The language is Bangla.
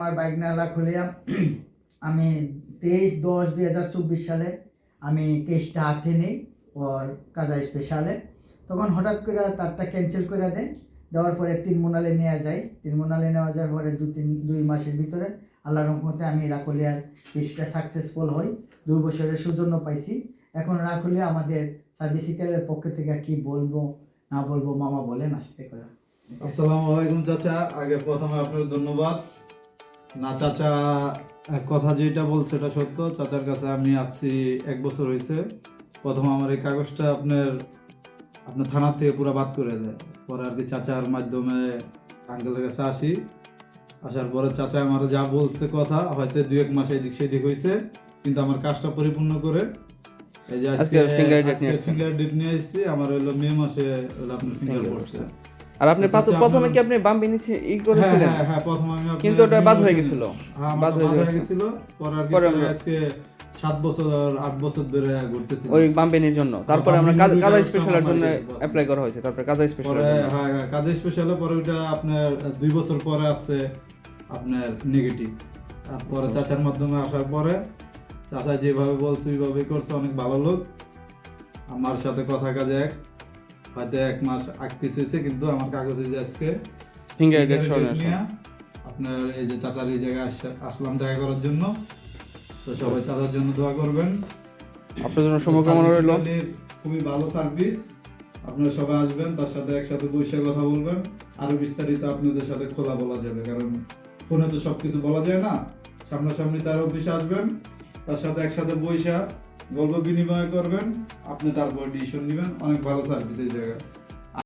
আমার বাইক নালা খুলিয়াম আমি তেইশ দশ দুই হাজার চব্বিশ সালে আমি কেসটা হাতে নেই ওর কাজা স্পেশালে তখন হঠাৎ করে তারটা ক্যান্সেল করে দেয়। দেওয়ার পরে তিন মোনালে নেওয়া যায়। তিন মোনালে নেওয়া যাওয়ার পরে দু তিন, দুই মাসের ভিতরে আল্লাহ রহমতে আমি রাকুলিয়ার কেসটা সাকসেসফুল হই। দুই বছরের সৌজন্য পাইছি। এখন রাকুলিয়া আমাদের সার্ভিসিক্যালের পক্ষ থেকে কি বলব, না বলব, মামা বলেন, আসতে করে আসসালামু আলাইকুম চাচা। আগে প্রথমে আপনার ধন্যবাদ। না চাচা কথা যেটা বলছে এটা সত্য। চাচার কাছে আমি আসছি এক বছর হয়েছে প্রথম আমার এই কাগজটা আপনার আপনার থানার থেকে পুরো বাদ করে দেয়। পরে আর কি চাচার মাধ্যমে আঙ্কেলের কাছে আসি। আসার পরে চাচা আমার যা বলছে কথা হয়তো দুই এক মাস এদিক সেদিক হয়েছে কিন্তু আমার কাজটা পরিপূর্ণ করে এই যে আজকে ফিঙ্গার ডেট নিয়ে এসেছি আমার হলো মে মাসে হলো আপনার ফিঙ্গার Finger পড়ছে আর আপনি প্রথমে কি আপনি বাম বেনিছে ই হ্যাঁ করেছিলেন? হ্যাঁ হ্যাঁ প্রথমে আমি কিন্তু ওটা বাদ হয়ে নিয়ে গেছিল। হ্যাঁ বাদ হয়ে হয়ে। গেছিল। পরে আর আজকে সাত বছর আট বছর ধরে ঘুরতেছি ওই বাম বেনির জন্য। তারপরে আমরা কাজ- স্পেশালের জন্য অ্যাপ্লাই করা হয়েছে। তারপরে কাজা স্পেশাল হ্যাঁ হ্যাঁ কাজে স্পেশালে পরে ওইটা আপনার দুই বছর পরে আসছে আপনার নেগেটিভ পরে আচ্ছা। চাচার মাধ্যমে আসার পরে চাচা যেভাবে বলছে ওইভাবে করছে অনেক ভালো লোক। আমার সাথে কথা কাজে এক। হয়তো এক মাস আগ পিছ হয়েছে কিন্তু আমার কাগজে যে আজকে ফিঙ্গার আপনার এই যে চাচার এই জায়গায় আসলাম দেখা করার জন্য। তো সবাই চাচার জন্য দোয়া করবেন। আপনার জন্য শুভকামনা রইল। খুবই ভালো সার্ভিস আপনারা সবাই আসবেন তার সাথে একসাথে বসে কথা বলবেন। আরও বিস্তারিত আপনাদের সাথে খোলা বলা যাবে কারণ ফোনে তো সবকিছু বলা যায় না। সামনাসামনি তার অফিসে আসবেন তার সাথে একসাথে বৈশা গল্প বিনিময় করবেন আপনি তারপর ডিসিশন নেবেন। অনেক ভালো সার্ভিস এই জায়গায়।